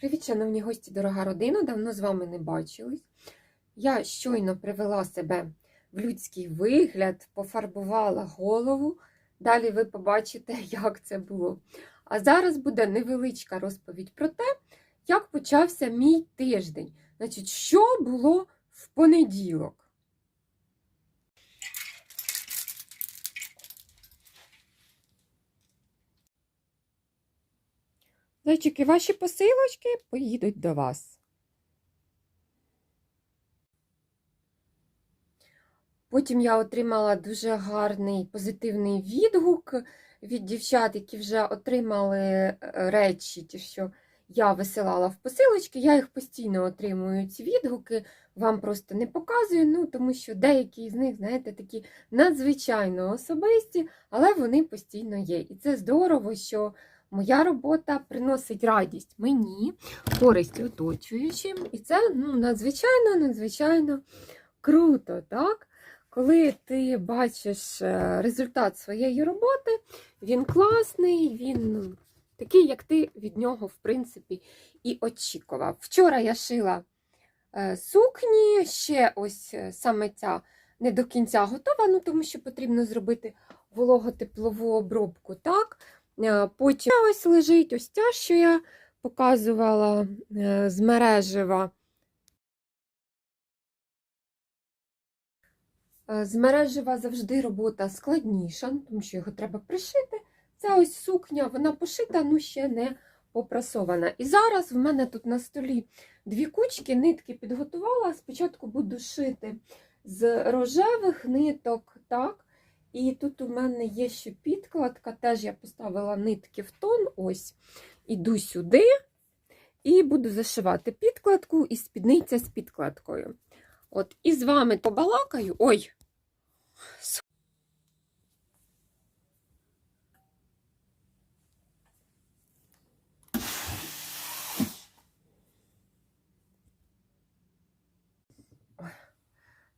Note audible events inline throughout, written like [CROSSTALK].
Привіт, шановні гості, дорога родина! Давно з вами не бачились. Я щойно привела себе в людський вигляд, пофарбувала голову. Далі ви побачите, [LAUGHS] як це було. А зараз буде невеличка розповідь про те, як почався мій тиждень. Значить, що було в понеділок. Зайчики, ваші посилочки поїдуть до вас. Потім я отримала дуже гарний позитивний відгук від дівчат, які вже отримали е, речі, ті, що я висилала в посилочки. Я їх постійно отримую, ці відгуки, вам просто не показую, ну, тому що деякі з них, знаєте, такі надзвичайно особисті, але вони постійно є. І це здорово, що моя робота приносить радість мені, користь оточуючим. І це ну, надзвичайно, надзвичайно круто, так? Коли ти бачиш е, результат своєї роботи, він класний, він ну, такий, як ти від нього, в принципі, і очікував. Вчора я шила е, сукні, ще ось е, саме ця не до кінця готова, ну тому що потрібно зробити вологотеплову обробку. так? Е, Потім ось лежить ось ця, що я показувала е, з мережева. Е, З мережева завжди робота складніша, тому що його треба пришити. Ця ось сукня, вона пошита, ну ще не попрасована. І зараз в мене тут на столі дві кучки, нитки підготувала. Спочатку буду шити з рожевих ниток, так. І тут у мене є ще підкладка, теж я поставила нитки в тон, ось, іду сюди і буду зашивати підкладку і спідниця з підкладкою. От, і з вами побалакаю. Ой!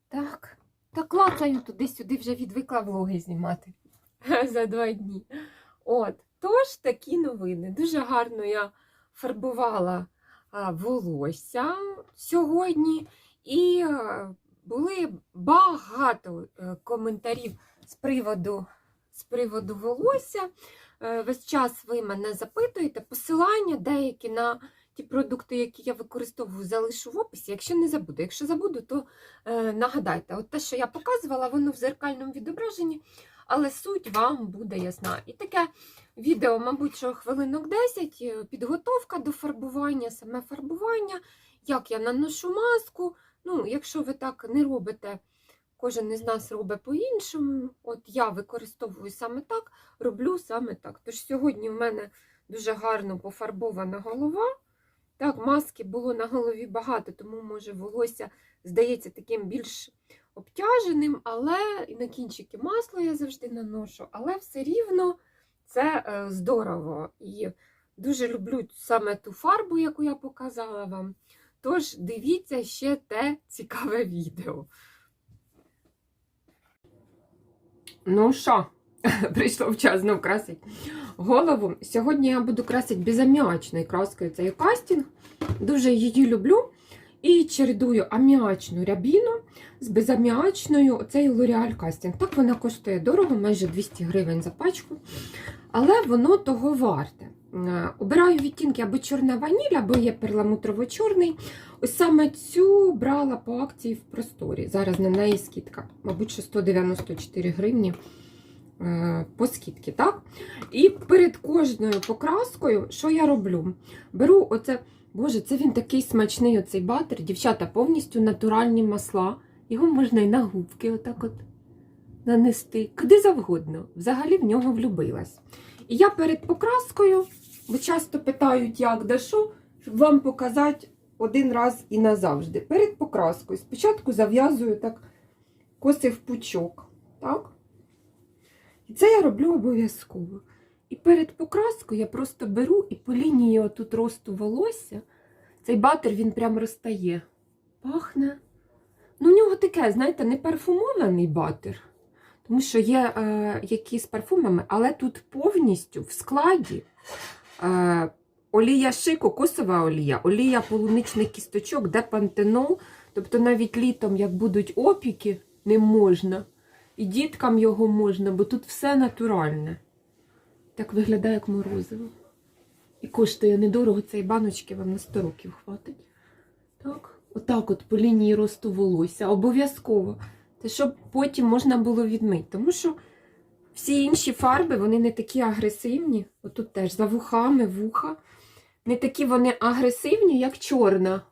Так. Та клацаю туди-сюди вже відвикла влоги знімати [LAUGHS] за два дні. От, тож такі новини. Дуже гарно я фарбувала волосся сьогодні, і а, були багато е, коментарів з приводу, з приводу волосся. Е, Весь час ви мене запитуєте, посилання деякі на ті продукти, які я використовую, залишу в описі. Якщо не забуду. Якщо забуду, то е, нагадайте, от те, що я показувала, воно в зеркальному відображенні, але суть вам буде ясна. І таке відео, мабуть, що хвилинок 10, е, підготовка до фарбування, саме фарбування, як я наношу маску. Ну, якщо ви так не робите, кожен із нас робить по-іншому. От я використовую саме так, роблю саме так. Тож сьогодні в мене дуже гарно пофарбована голова. Так, маски було на голові багато, тому, може, волосся здається таким більш обтяженим, але і на кінчики масло я завжди наношу, але все рівно це е, здорово. І дуже люблю саме ту фарбу, яку я показала вам. Тож дивіться ще те цікаве відео. Ну що, [LAUGHS] прийшов час знов красить голову. Сьогодні я буду красити безаміачною краскою. Це є кастинг. Дуже її люблю. І чередую аміачну рябіну з безаміачною оцей L'Oreal Casting. Так вона коштує дорого, майже 200 гривень за пачку. Але воно того варте. Е, Обираю відтінки або чорна ваніль, або є перламутрово-чорний. Ось саме цю брала по акції в просторі. Зараз на неї скидка, мабуть, 194 гривні по скидці. так? І перед кожною покраскою, що я роблю? Беру оце. Боже, це він такий смачний оцей батер. Дівчата, повністю натуральні масла. Його можна і на губки отак от нанести. Куди завгодно. Взагалі в нього влюбилась. І я перед покраскою, бо часто питають, як да що, щоб вам показати один раз і назавжди. Перед покраскою спочатку зав'язую так коси в пучок. Так? І це я роблю обов'язково. І перед покраскою я просто беру і по лінії отут росту волосся, цей батер він прям розтає. Пахне. Ну, у нього таке, знаєте, не парфумований батер, тому що є е, які з парфумами, але тут повністю в складі е, олія ши, кокосова олія, олія полуничних кісточок, де пантенол. Тобто навіть літом, як будуть опіки, не можна. І діткам його можна, бо тут все натуральне. Так виглядає, як морозиво. І коштує недорого цієї баночки вам на 100 років хватить. Так, отак от по лінії росту волосся. Обов'язково. Це щоб потім можна було відмити. Тому що всі інші фарби, вони не такі агресивні. Отут теж за вухами, вуха. Не такі вони агресивні, як чорна.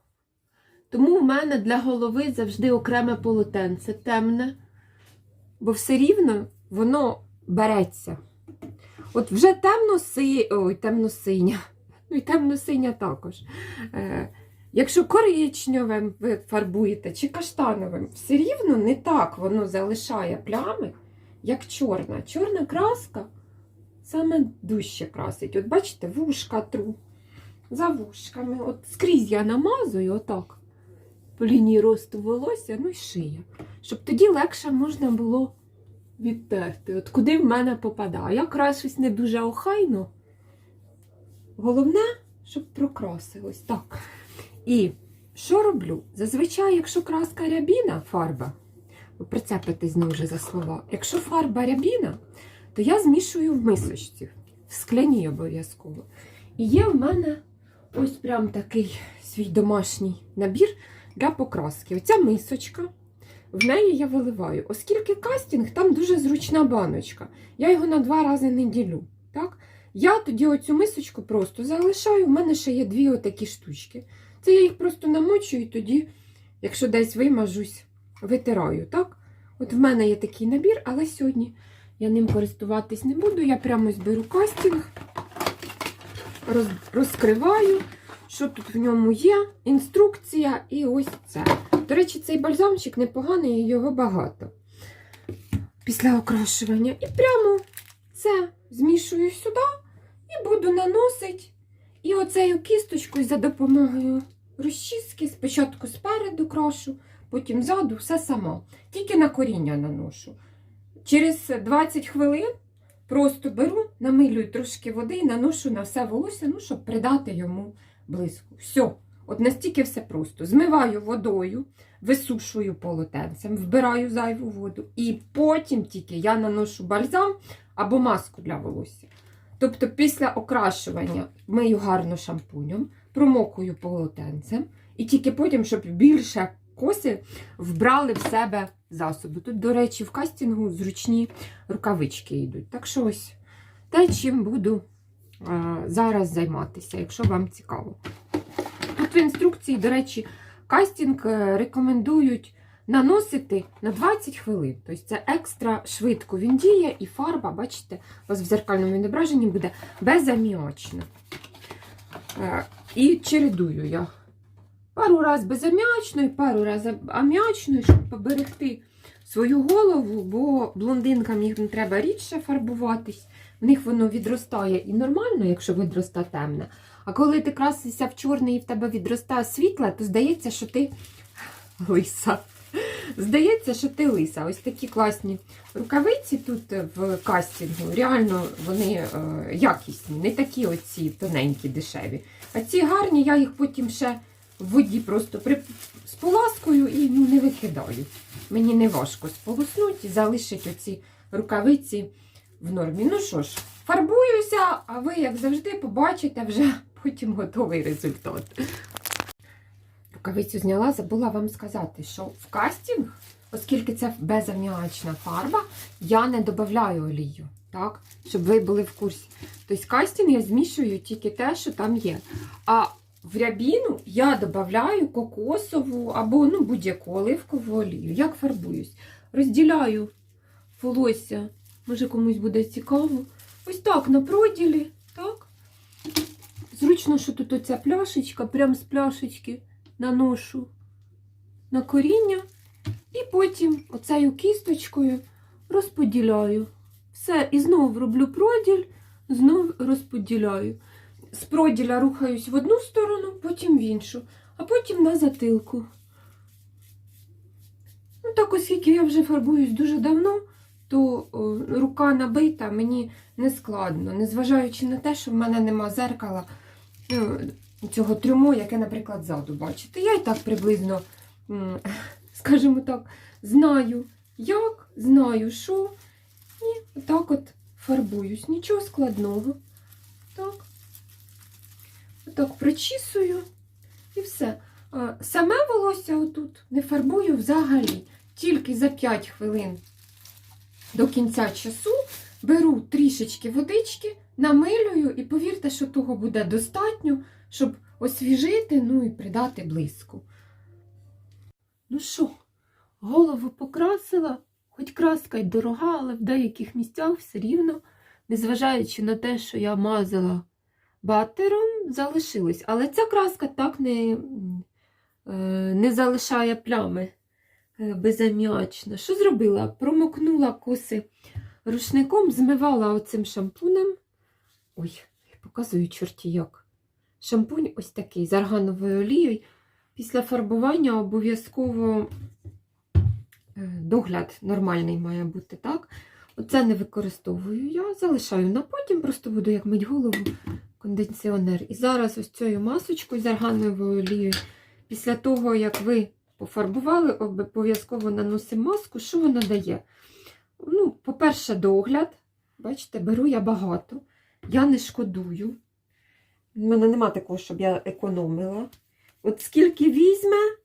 Тому в мене для голови завжди окреме полотенце темне. Бо все рівно воно береться. От вже темно-си... Ой, темно-синя. Ну і темно-синя також. Е, якщо коричневим ви фарбуєте чи каштановим, все рівно не так воно залишає плями, як чорна. Чорна краска саме дужче красить. От бачите, вушка тру. За вушками. От скрізь я намазую, отак. По лінії росту волосся, ну і шия. Щоб тоді легше можна було відтерти. От куди в мене попадає. Я крашусь не дуже охайно. Головне, щоб прокрасилось. Так. І що роблю? Зазвичай, якщо краска рябіна, фарба, ви прицепитесь знову вже за слова. Якщо фарба рябіна, то я змішую в мисочці, в скляній обов'язково. І є в мене ось прям такий свій домашній набір для покраски. Оця мисочка. В неї я виливаю, оскільки кастинг там дуже зручна баночка. Я його на два рази не ділю. Так? Я тоді оцю мисочку просто залишаю. В мене ще є дві отакі штучки. Це я їх просто намочую і тоді, якщо десь вимажусь, витираю. так? От в мене є такий набір, але сьогодні я ним користуватись не буду. Я прямо зберу кастинг, роз, розкриваю, що тут в ньому є, інструкція і ось це. До речі, цей бальзамчик непоганий, його багато після окрашування. І прямо це змішую сюди і буду наносити. І оцею кісточкою за допомогою розчіски спочатку спереду крашу, потім ззаду, все сама. Тільки на коріння наношу. Через 20 хвилин просто беру, намилюю трошки води і наношу на все волосся, ну, щоб придати йому блиску. Все. От настільки все просто. Змиваю водою, висушую полотенцем, вбираю зайву воду. І потім тільки я наношу бальзам або маску для волосся. Тобто, після окрашування мию гарно шампунем, промокую полотенцем, і тільки потім, щоб більше коси вбрали в себе засоби. Тут, до речі, в кастингу зручні рукавички йдуть. Так що ось те, чим буду зараз займатися, якщо вам цікаво. Тут в інструкції, до речі, кастинг е, рекомендують наносити на 20 хвилин. Тобто це екстра швидко він діє, і фарба, бачите, у вас в зеркальному відображенні буде безаміочна. Е, І чередую я пару раз безаміачною, пару раз аміачною, щоб поберегти свою голову, бо блондинкам не треба рідше фарбуватись. В них воно відростає і нормально, якщо відроста темна. А коли ти красишся в чорний і в тебе відростає світле, то здається, що ти лиса. Здається, що ти лиса. Ось такі класні рукавиці тут в кастингу. Реально вони е, якісні, не такі оці тоненькі, дешеві. А ці гарні, я їх потім ще в воді просто при... споласкую і ну, не викидаю. Мені не важко сполоснути і залишити оці рукавиці в нормі. Ну що ж, фарбуюся, а ви, як завжди, побачите вже [LAUGHS] потім готовий результат. Рукавицю зняла, забула вам сказати, що в кастинг, оскільки це безаміачна фарба, я не додаю олію, так? щоб ви були в курсі. Тобто кастинг я змішую тільки те, що там є. А в рябіну я додаю кокосову або ну, будь-яку оливкову олію. Як фарбуюсь? Розділяю волосся, може комусь буде цікаво. Ось так на проділі, так? Зручно, що тут оця пляшечка, прям з пляшечки наношу на коріння і потім оцею кісточкою розподіляю. Все, і знову роблю проділь, знову розподіляю. З проділя рухаюсь в одну сторону, потім в іншу, а потім на затилку. Ну, так, оскільки я вже фарбуюсь дуже давно, то рука набита, мені не складно, незважаючи на те, що в мене нема зеркала ну, цього трюмо, яке, наприклад, ззаду бачите. Я і так приблизно, [LAUGHS] скажімо так, знаю, як, знаю, що. І отак от фарбуюсь. Нічого складного. Так. Отак прочісую і все. Саме волосся отут не фарбую взагалі. Тільки за 5 хвилин до кінця часу беру трішечки водички, намилюю, і повірте, що того буде достатньо, щоб освіжити, ну і придати блиску. Ну що, голову покрасила, хоч краска й дорога, але в деяких місцях все рівно, незважаючи на те, що я мазала батером, залишилось. Але ця краска так не, е, не залишає плями безаміачно. Що зробила? Промокнула коси рушником, змивала оцим шампунем. Ой, показую чорті як. Шампунь ось такий з аргановою олією. Після фарбування обов'язково е, догляд нормальний має бути, так? Оце не використовую я, залишаю на потім, просто буду як мить голову кондиціонер. І зараз ось цією масочкою з аргановою олією, після того, як ви пофарбували, обов'язково наносимо маску. Що вона дає? Ну, по-перше, догляд. Бачите, беру я багато. Я не шкодую. У мене нема такого, щоб я економила. От скільки візьме,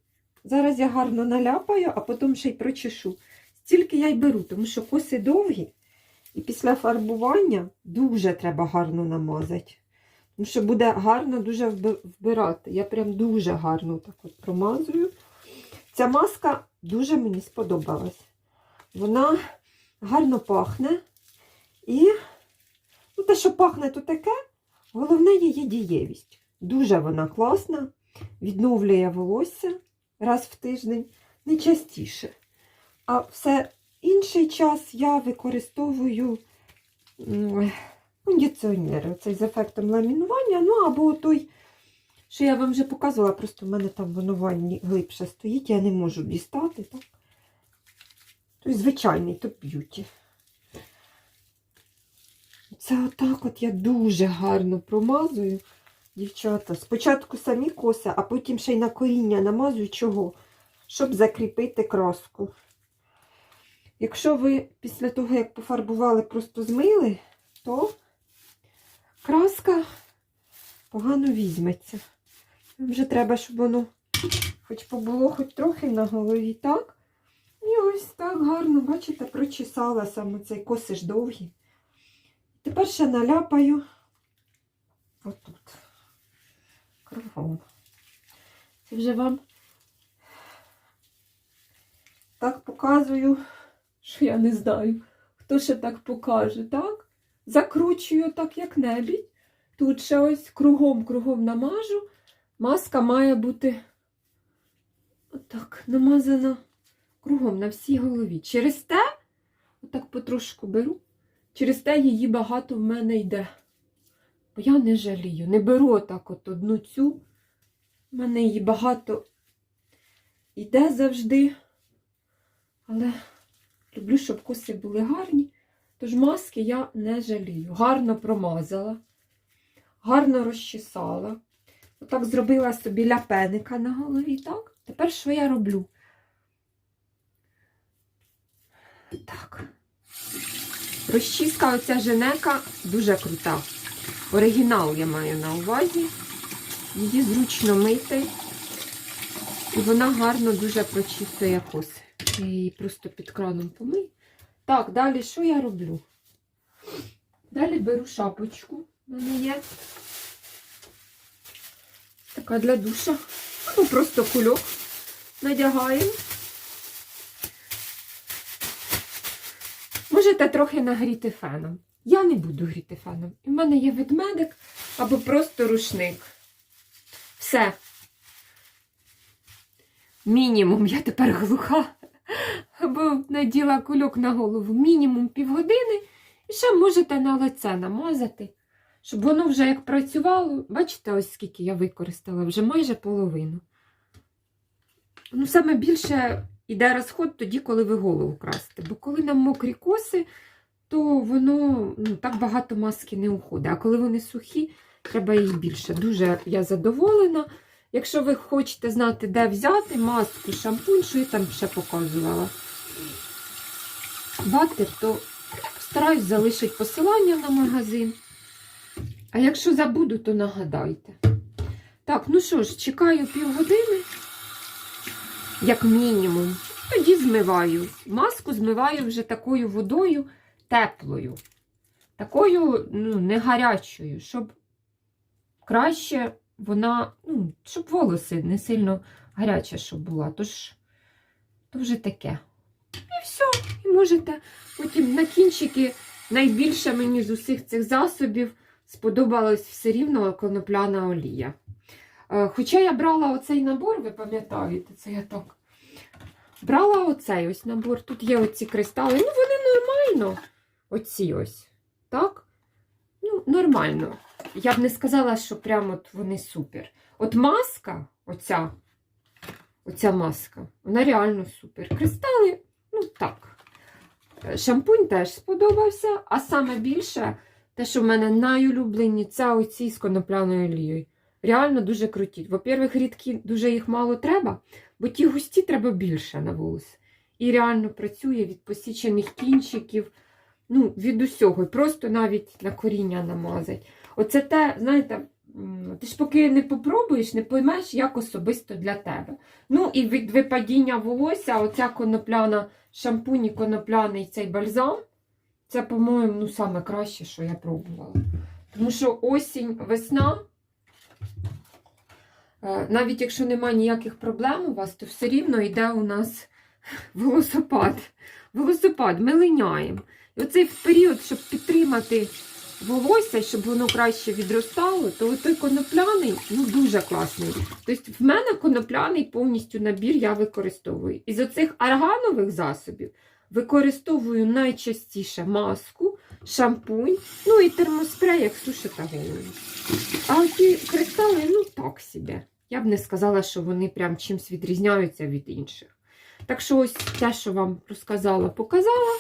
зараз я гарно наляпаю, а потім ще й прочешу. Стільки я й беру, тому що коси довгі. І після фарбування дуже треба гарно намазати. Тому що буде гарно дуже вбирати. Я прям дуже гарно так от промазую. Ця маска дуже мені сподобалась. Вона гарно пахне. І ну, те, що пахне, то таке. Головне її дієвість. Дуже вона класна, відновлює волосся раз в тиждень, не частіше. А все інший час я використовую м, кондиціонери. Цей з ефектом ламінування. Ну або той, що я вам вже показувала, просто в мене там воно ванні глибше стоїть, я не можу дістати. Так? Той звичайний топ б'юті. Це отак от я дуже гарно промазую, дівчата. Спочатку самі коси, а потім ще й на коріння намазую чого? Щоб закріпити краску. Якщо ви після того, як пофарбували, просто змили, то краска погано візьметься. Вже треба, щоб воно хоч побуло хоч трохи на голові, так? І ось так гарно, бачите, прочесала саме цей коси ж довгі. Тепер ще наляпаю отут. Кругом. Це вже вам так показую, що я не знаю, хто ще так покаже, так? Закручую так, як небідь. Тут ще ось кругом-кругом намажу. Маска має бути отак намазана кругом на всій голові. Через те, отак потрошку беру. Через те її багато в мене йде. Бо я не жалію. Не беру отак от одну цю. В мене її багато йде завжди. Але люблю, щоб коси були гарні. Тож маски я не жалію. Гарно промазала, гарно розчесала. Отак зробила собі ляпеника на голові, так? Тепер що я роблю? Так. Розчіска оця женека дуже крута. Оригінал я маю на увазі. Її зручно мити. І вона гарно дуже прочісує коси. Я її просто під краном помию. Так, далі що я роблю? Далі беру шапочку. У мене є. Така для душа. Ну, просто кульок надягаємо. Можете трохи нагріти феном. Я не буду гріти феном. В мене є ведмедик або просто рушник. Все. Мінімум, я тепер глуха. Або наділа кульок на голову. Мінімум півгодини. І ще можете на лице намазати, щоб воно вже як працювало. Бачите, ось скільки я використала, вже майже половину. Ну, саме більше йде розход тоді, коли ви голову красите. Бо коли нам мокрі коси, то воно ну, так багато маски не уходить. А коли вони сухі, треба їх більше. Дуже я задоволена. Якщо ви хочете знати, де взяти маску, шампунь, що я там ще показувала. Ватер, то стараюсь залишити посилання на магазин. Якщо забуду, то нагадайте. Так, ну що ж, чекаю півгодини, як мінімум. Тоді змиваю. Маску змиваю вже такою водою теплою. Такою, ну, не гарячою, щоб краще вона, ну, щоб волоси не сильно гаряча, щоб була. Тож, то вже таке. І все. І можете потім на кінчики найбільше мені з усіх цих засобів сподобалась все рівно конопляна олія. Е, Хоча я брала оцей набор, ви пам'ятаєте, це я так. Брала оцей ось набор. Тут є оці кристали. Ну, вони нормально. Оці ось. Так? Ну, нормально. Я б не сказала, що прямо от вони супер. От маска, оця, оця маска, вона реально супер. Кристали, ну так. Е, Шампунь теж сподобався, а саме більше, те, що в мене найулюблені, це оці з конопляною олією. Реально дуже круті. Во-первых, рідкі дуже їх мало треба, бо ті густі треба більше на волос. І реально працює від посічених кінчиків, ну, від усього. Просто навіть на коріння намазать. Оце те, знаєте, ти ж поки не попробуєш, не поймеш, як особисто для тебе. Ну і від випадіння волосся, оця конопляна шампунь і конопляний цей бальзам, це, по-моєму, ну, саме краще, що я пробувала. Тому що осінь, весна, е, навіть якщо немає ніяких проблем у вас, то все рівно йде у нас [LAUGHS] волосопад. Волосопад, ми линяємо. І оцей період, щоб підтримати волосся, щоб воно краще відростало, то той конопляний ну, дуже класний. Тобто, в мене конопляний повністю набір я використовую. Із оцих арганових засобів використовую найчастіше маску, шампунь, ну і термоспрей, як сушити голову. А ці кристали, ну так собі. Я б не сказала, що вони прям чимось відрізняються від інших. Так що ось те, що вам розказала, показала.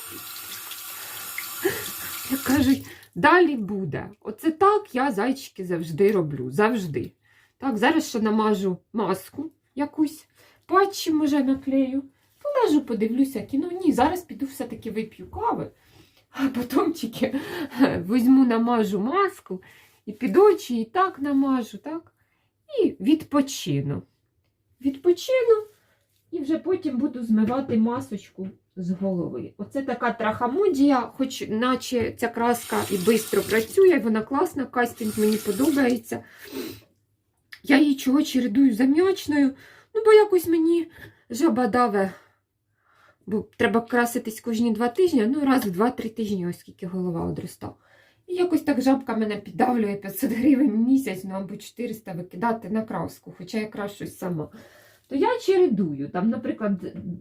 Як кажуть, далі буде. Оце так я зайчики завжди роблю. Завжди. Так, зараз ще намажу маску якусь, патчі, може, наклею. Полежу, подивлюся кіно. Ні, зараз піду все-таки вип'ю кави, а потім тільки візьму, намажу маску і під очі і так намажу, так? І відпочину. Відпочину і вже потім буду змивати масочку з голови. Оце така трахамодія, хоч наче ця краска і швидко працює, вона класна, кастинг мені подобається. Я її чого чередую зам'ячною, ну бо якось мені жаба даве. Бо треба краситись кожні два тижні, ну раз в два-три тижні, ось скільки голова одростав. І якось так жабка мене піддавлює 500 гривень місяць, ну або 400 викидати на краску, хоча я кращусь сама. То я чередую. Там, наприклад,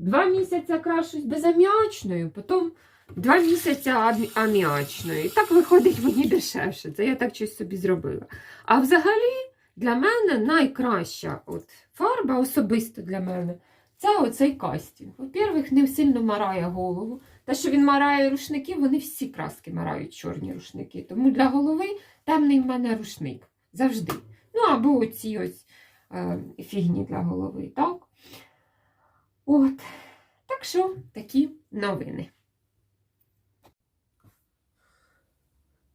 два місяці крашусь безаміачною, потім два місяці амі- аміачною. І так виходить мені дешевше. Це я так щось собі зробила. А взагалі, для мене найкраща от фарба особисто для мене це оцей кастінг. Во-первых, не сильно марає голову. Те, що він марає рушники, вони всі краски марають чорні рушники. Тому для голови темний в мене рушник. Завжди. Ну, або оці ось е, фігні для голови, так? От. Так що такі новини.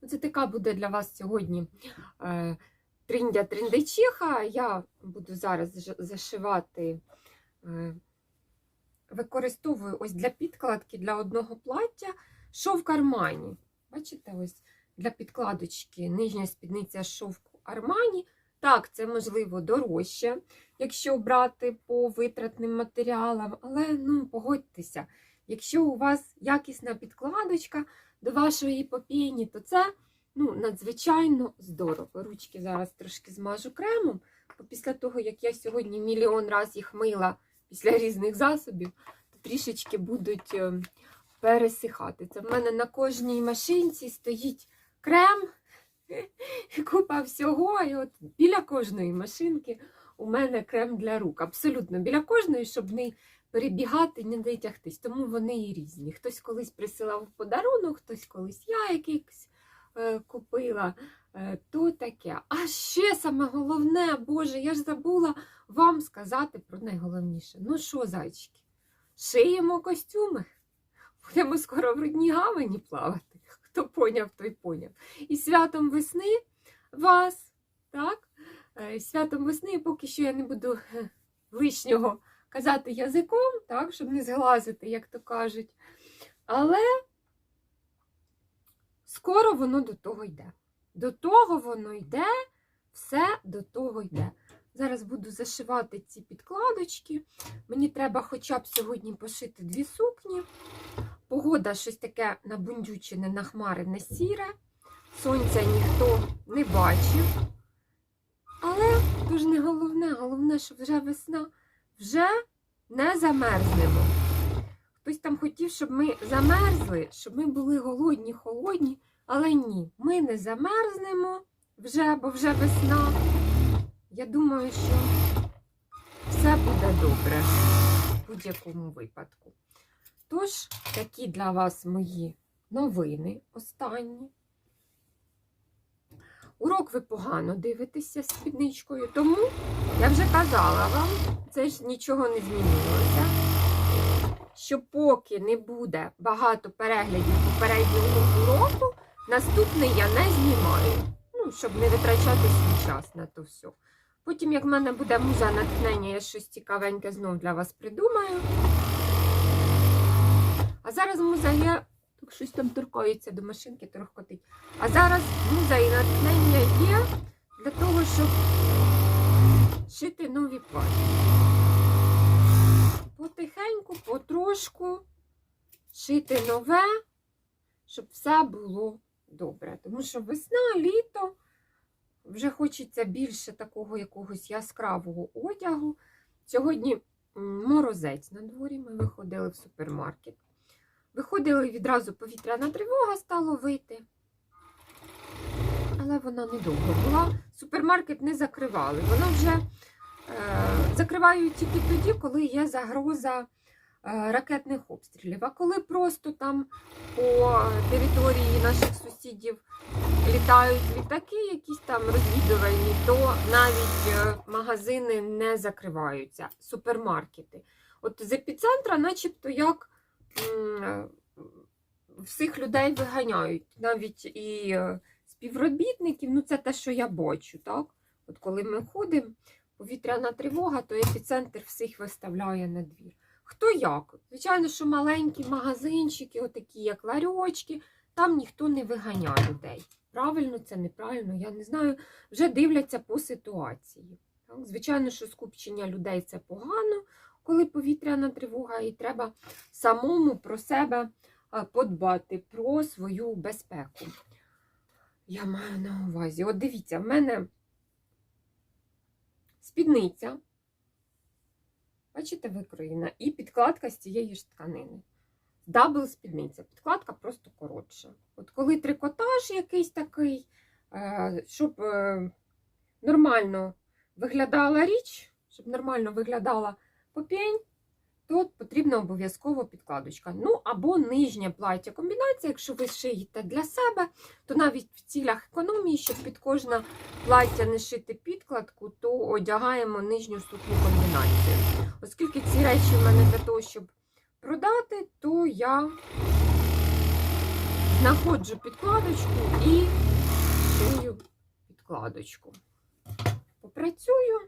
Це така буде для вас сьогодні е, триндя триндечиха. Я буду зараз зашивати. Е, використовую ось для підкладки для одного плаття, що в кармані. Бачите, ось для підкладочки нижня спідниця шовку Армані. Так, це можливо дорожче, якщо брати по витратним матеріалам, але ну, погодьтеся, якщо у вас якісна підкладочка до вашої попіні, то це ну, надзвичайно здорово. Ручки зараз трошки змажу кремом, бо після того, як я сьогодні мільйон разів їх мила після різних засобів, то трішечки будуть е, пересихати. Це в мене на кожній машинці стоїть крем, купа всього. І от біля кожної машинки у мене крем для рук. Абсолютно біля кожної, щоб не перебігати, не дотягтись. Тому вони і різні. Хтось колись присилав подарунок, хтось колись я якийсь е, купила. Е, То таке. А ще саме головне, Боже, я ж забула вам сказати про найголовніше. Ну що, зайчики, шиємо костюми. Будемо скоро в рудній гавані плавати. Хто поняв, той поняв. І святом весни вас, так? Е, Святом весни, поки що я не буду е, лишнього казати язиком, так, щоб не зглазити, як то кажуть. Але скоро воно до того йде. До того воно йде, все до того йде. Зараз буду зашивати ці підкладочки. Мені треба хоча б сьогодні пошити дві сукні. Погода щось таке набундючене, нахмарене, сіре. Сонця ніхто не бачив. Але то ж не головне, головне, що вже весна, вже не замерзнемо. Хтось там хотів, щоб ми замерзли, щоб ми були голодні, холодні, але ні, ми не замерзнемо вже, бо вже весна. Я думаю, що все буде добре в будь-якому випадку. Тож, такі для вас мої новини останні. Урок ви погано дивитеся з спідничкою, тому я вже казала вам, це ж нічого не змінилося. Що поки не буде багато переглядів попереднього уроку, наступний я не знімаю. Ну, щоб не витрачати свій час на то все. Потім, як в мене буде муза натхнення, я щось цікавеньке знов для вас придумаю. А зараз муза є. Так щось там торкається до машинки, торохкотить. А зараз муза і натхнення є для того, щоб шити нові платі. Потихеньку, потрошку шити нове, щоб все було добре. Тому що весна, літо, вже хочеться більше такого якогось яскравого одягу. Сьогодні морозець на дворі, ми виходили в супермаркет. Виходили відразу повітряна тривога стало вийти. Але вона недовго була. Супермаркет не закривали. Воно вже е, закривають тільки тоді, коли є загроза е, ракетних обстрілів. А коли просто там по території наших сусідів літають літаки, якісь там розвідувальні, то навіть е, магазини не закриваються, супермаркети. От з епіцентра, начебто, як всіх людей виганяють, навіть і е, співробітників, ну це те, що я бачу, так? От коли ми ходимо, повітряна тривога, то епіцентр всіх виставляє на двір. Хто як? Звичайно, що маленькі магазинчики, отакі як ларьочки, там ніхто не виганяє людей. Правильно це, неправильно, я не знаю. Вже дивляться по ситуації. Звичайно, що скупчення людей це погано, коли повітряна тривога, і треба самому про себе подбати, про свою безпеку. Я маю на увазі. От дивіться, в мене спідниця. Бачите, викроєна, і підкладка з цієї ж тканини. Дабл спідниця. Підкладка просто коротша. От коли трикотаж якийсь такий, е, щоб е, нормально виглядала річ, щоб нормально виглядала попінь, то потрібна обов'язково підкладочка. Ну, або нижнє плаття комбінація, якщо ви шиєте для себе, то навіть в цілях економії, щоб під кожне плаття не шити підкладку, то одягаємо нижню сукню комбінацію. Оскільки ці речі в мене для того, щоб продати, то я знаходжу підкладочку і шию підкладочку. Попрацюю,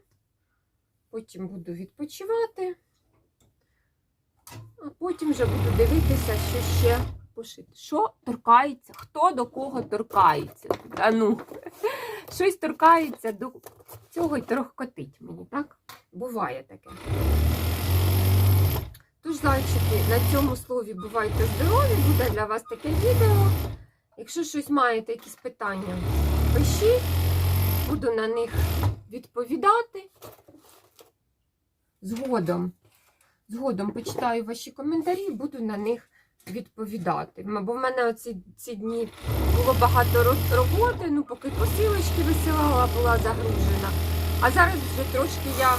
потім буду відпочивати, а потім вже буду дивитися, що ще пошити. Що торкається? Хто до кого торкається? Та ну, [LAUGHS] щось торкається до цього й трохкотить мені, так? Буває таке. Тож, зайчики, на цьому слові бувайте здорові, буде для вас таке відео. Якщо щось маєте, якісь питання, пишіть, буду на них відповідати. Згодом, згодом почитаю ваші коментарі, буду на них відповідати. Бо в мене оці ці дні було багато роботи, ну поки посилочки висилала, була загружена. А зараз вже трошки я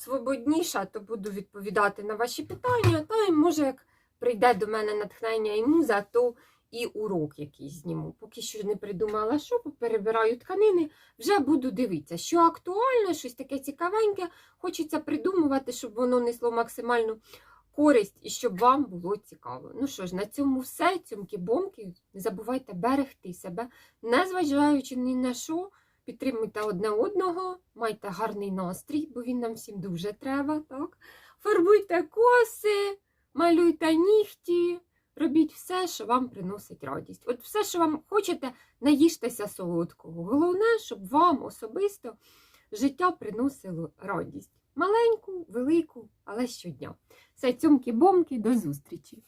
свободніша, то буду відповідати на ваші питання. Та й може, як прийде до мене натхнення і муза, то і урок якийсь зніму. Поки що не придумала, що перебираю тканини, вже буду дивитися, що актуально, щось таке цікавеньке. Хочеться придумувати, щоб воно несло максимальну користь і щоб вам було цікаво. Ну що ж, на цьому все. Цьомки-бомки. Не забувайте берегти себе, незважаючи ні на що. Підтримуйте одне одного, майте гарний настрій, бо він нам всім дуже треба. так? Фарбуйте коси, малюйте нігті, робіть все, що вам приносить радість. От все, що вам хочете, наїжтеся солодкого. Головне, щоб вам особисто життя приносило радість. Маленьку, велику, але щодня. Все, цьомки-бомки, до зустрічі!